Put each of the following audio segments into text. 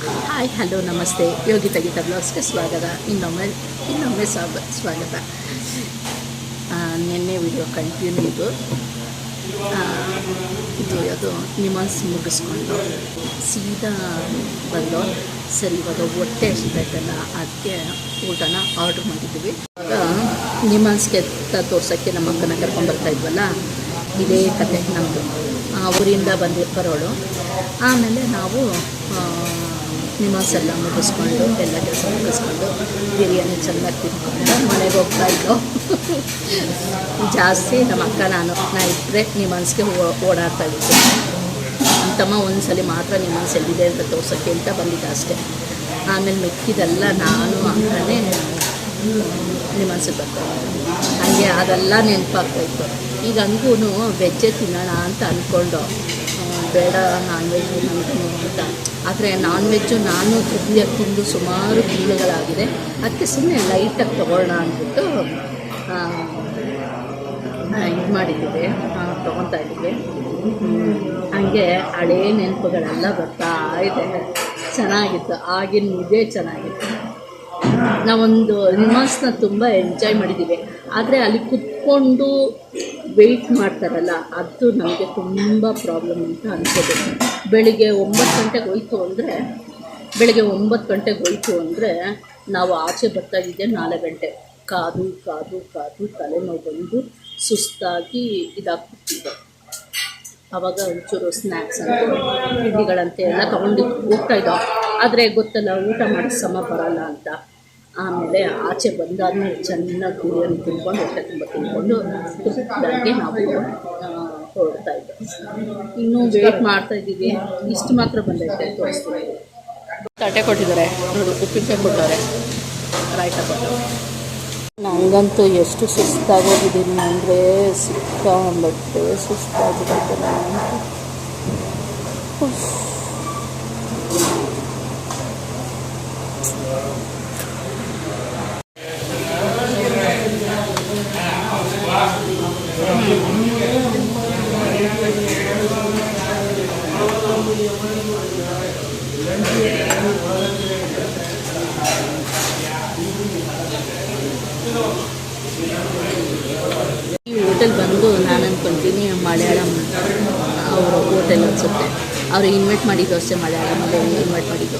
Hi hello ನಮಸ್ತೆ ಯೋಗಿತ ಗೀತಾ ಬ್ಲಾಗ್ಸ್ಗೆ ಸ್ವಾಗತ ಇನ್ನೊಮ್ಮೆ ಇನ್ನೊಮ್ಮೆ ಸ್ವಾಗ ಸ್ವಾಗತ ನಿನ್ನೆ ವಿಡಿಯೋ ಕಂಟಿನ್ಯೂ ಇದು ಇದು ಅದು ನಿಮಾನ್ಸ್ ಮುಗಿಸ್ಕೊಂಡು ಸೀದಾ ಬಂದು ಸರಿ, ಇವಾಗ ಹೊಟ್ಟೆ ಹಸಿತೈತಲ್ಲ ಅದಕ್ಕೆ ಊಟನ ಆರ್ಡ್ರ್ ಮಾಡಿದ್ವಿ ನಿಮಾನ್ಸ್ಗೆ ತೋರ್ಸೋಕ್ಕೆ ನಮ್ಮ ಅಕ್ಕನ ಕರ್ಕೊಂಡ್ಬರ್ತಾ ಇದ್ವಲ್ಲ, ಇದೇ ಕತೆ ನಮ್ಮದು ಊರಿಂದ ಬಂದಿ ಬರೋಳು ಆಮೇಲೆ ನಾವು ನಿಮಾಸ್ ಎಲ್ಲ ಮುಗಿಸ್ಕೊಂಡು, ಎಲ್ಲ ಕೆಲಸ ಮುಗಿಸ್ಕೊಂಡು, ಬಿರಿಯಾನಿ ಚೆನ್ನಾಗಿ ತಿನ್ಕೊಂಡು, ಮನೆಗೆ ಹೋಗ್ತಾ ಇದ್ದೋ ಜಾಸ್ತಿ ನಮ್ಮ ಅಕ್ಕ ನಾನು ನಾ ನಿಮ್ಮ ನಿಮಾನ್ಸ್ಗೆ ಓಡಾಡ್ತಾ ಇದ್ದೆ ಅಂತಮ್ಮ ಒಂದ್ಸಲ ಮಾತ್ರ ನಿಮಾನ್ಸ್ ಎಲ್ಲಿದೆ ಅಂತ ತೋರ್ಸೋಕ್ಕೆ ಅಂತ ಬಂದಿದ್ದೆ ಅಷ್ಟೇ. ಆಮೇಲೆ ಮೆಕ್ಕಿದೆಲ್ಲ ನಾನು ಅಕ್ಕನೇ ನಿಮಾನ್ಸಿಗೆ ಬರ್ತಾ ಹಾಗೆ ಅದೆಲ್ಲ ನೆನಪಾಗ್ತಾಯಿತ್ತು ಈಗ ಹಂಗೂ ವೆಜ್ಜೇ ತಿನ್ನೋಣ ಅಂತ ಅಂದ್ಕೊಂಡು ಬೇಡ ನಾನ್ ವೆಜ್ ಅಂತ. ಆದರೆ ನಾನ್ ವೆಜ್ಜು ನಾನು ತಿಂದು ತಿಂದು ಸುಮಾರು ತಿಂಗಳುಗಳಾಗಿದೆ. ಅದಕ್ಕೆ ಸುಮ್ಮನೆ ಲೈಟಾಗಿ ತೊಗೊಳ್ಳೋಣ ಅಂದ್ಬಿಟ್ಟು ಇದು ಮಾಡಿದ್ದೀವಿ ತೊಗೊತಾ ಇದ್ದೀವಿ. ಹಂಗೆ ಹಳೇ ನೆನಪುಗಳೆಲ್ಲ ಬರ್ತಾ ಇದೆ. ಚೆನ್ನಾಗಿತ್ತು. ಆಗಿನ ಇದೇ ಚೆನ್ನಾಗಿತ್ತು. ನಾವೊಂದು ನಿಮಾಸ್ನ ತುಂಬ ಎಂಜಾಯ್ ಮಾಡಿದ್ದೀವಿ. ಆದರೆ ಅಲ್ಲಿ ಕುತ್ಕೊಂಡು ವೆಯ್ಟ್ ಮಾಡ್ತಾರಲ್ಲ, ಅದು ನಮಗೆ ತುಂಬ ಪ್ರಾಬ್ಲಮ್ ಅಂತ ಅನ್ಸೋದು ಬೆಳಿಗ್ಗೆ ಒಂಬತ್ತು ಗಂಟೆಗೆ ಹೋಯ್ತು ಅಂದರೆ, ಬೆಳಿಗ್ಗೆ ಒಂಬತ್ತು ಗಂಟೆಗೆ ಹೋಯ್ತು ಅಂದರೆ ನಾವು ಆಚೆ ಬರ್ತಾಗಿದ್ದೆ ನಾಲ್ಕು ಗಂಟೆ. ಕಾದು ಕಾದು ಕಾದು ತಲೆನೋವು ಬಂದು ಸುಸ್ತಾಗಿ ಇದಾಗ್ಬಿಟ್ಟಿದ್ದೆ ಆವಾಗ ಒಂಚೂರು ಸ್ನ್ಯಾಕ್ಸ್ ಅಂತ ತಿಂಡಿಗಳಂತೆ ಎಲ್ಲ ತೊಗೊಂಡು ಹೋಗ್ತಾ ಇದ್ದೋ. ಆದರೆ ಗೊತ್ತಲ್ಲ, ಊಟ ಮಾಡೋ ಸಮ ಬರಲ್ಲ ಅಂತ. ಆಮೇಲೆ ಆಚೆ ಬಂದಾದ್ಮೇಲೆ ಚೆನ್ನಾಗಿ ಕುಡಿಯೋದು ತಿನ್ಕೊಂಡು ಹೊಟ್ಟೆ ತುಂಬ ತಿನ್ಕೊಂಡು ತೃಪ್ತಿಯಾಗಿ ನಾವು ಹೊರಡ್ತಾ ಇದ್ದೆ ಇನ್ನೂ ವೇಟ್ ಮಾಡ್ತಾ ಇದ್ದೀವಿ. ಇಷ್ಟು ಮಾತ್ರ ಬಂದೈತೆ ತೋರಿಸ್ತೀವಿ ತಟ್ಟೆ ಕೊಟ್ಟಿದ್ದಾರೆ. ನೋಡಿ ಉಪ್ಪಿನಕಾಯಿ ಕೊಟ್ಟವ್ರೆ ರಾಯ್ತ ನನಗಂತೂ ಎಷ್ಟು ಸುಸ್ತಾಗೋಗಿದ್ದೀನಿ ಅಂದರೆ ಸಿಕ್ಕಾಂಬಟ್ಟೆ ಸುಸ್ತಾಗಿರುತ್ತೆ ನನಗಂತೂ ಈ ಹೋಟೆಲ್ ಬಂದು ನಾನು ಅಂದ್ಕೊಳ್ತೀನಿ ಮಲಯಾಳಂ ಅವರು ಹೋಟೆಲ್ ಅನ್ಸುತ್ತೆ. ಅವ್ರು ಇನ್ವೈಟ್ ಮಾಡಿದ್ದು ಅಷ್ಟೇ ಮಲಯಾಳಂ ಇನ್ವೈಟ್ ಮಾಡಿದ್ದು.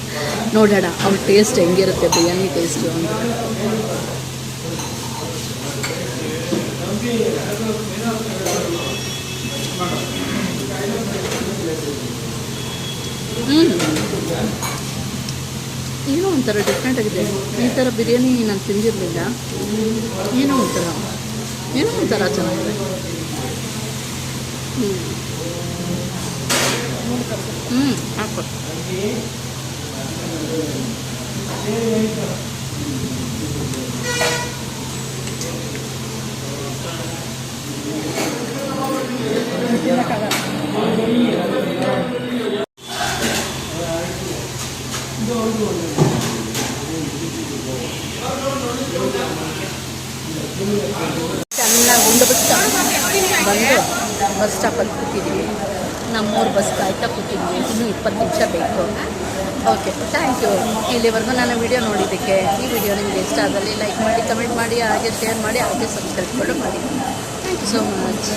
ನೋಡೋಣ, ಅವ್ರ ಟೇಸ್ಟ್ ಹೆಂಗಿರುತ್ತೆ, ಬಿರಿಯಾನಿ ಟೇಸ್ಟು ಅಂತ. ಏನೋ ಒಂಥರ ಡಿಫ್ರೆಂಟ್ ಆಗಿದೆ. ಈ ಥರ ಬಿರಿಯಾನಿ ನಾನು ತಿಂದಿರಲಿಲ್ಲ. ಏನೋ ಒಂಥರ. ಏನೋ ಒಂಥರ ಚೆನ್ನಾಗಿದೆ. ಹ್ಞೂ ಹ್ಞೂ ಹಾಕೋ. ಚೆನ್ನಾಗಿ ಉಂಡು ಬಸ್ ಬಂದು ಬಸ್ ಸ್ಟಾಪಲ್ಲಿ ಕೂತಿದ್ದೀವಿ ನಮ್ಮೂರು ಬಸ್ ಕಾಯ್ತಾ ಕೂತಿದ್ವಿ. ಇನ್ನೂ ಇಪ್ಪತ್ತು ನಿಮಿಷ ಬೇಕು. ಓಕೆ ಥ್ಯಾಂಕ್ ಯು ಇಲ್ಲಿವರೆಗೂ ನಾನು ವಿಡಿಯೋ ನೋಡಿದ್ದಕ್ಕೆ ಈ ವಿಡಿಯೋ ನಿಮಗೆ ಇಷ್ಟ ಆದಲ್ಲಿ ಲೈಕ್ ಮಾಡಿ ಕಮೆಂಟ್ ಮಾಡಿ, ಹಾಗೆ ಶೇರ್ ಮಾಡಿ, ಹಾಗೆ ಸಬ್ಸ್ಕ್ರೈಬ್ ಮಾಡಿ. Thank you so much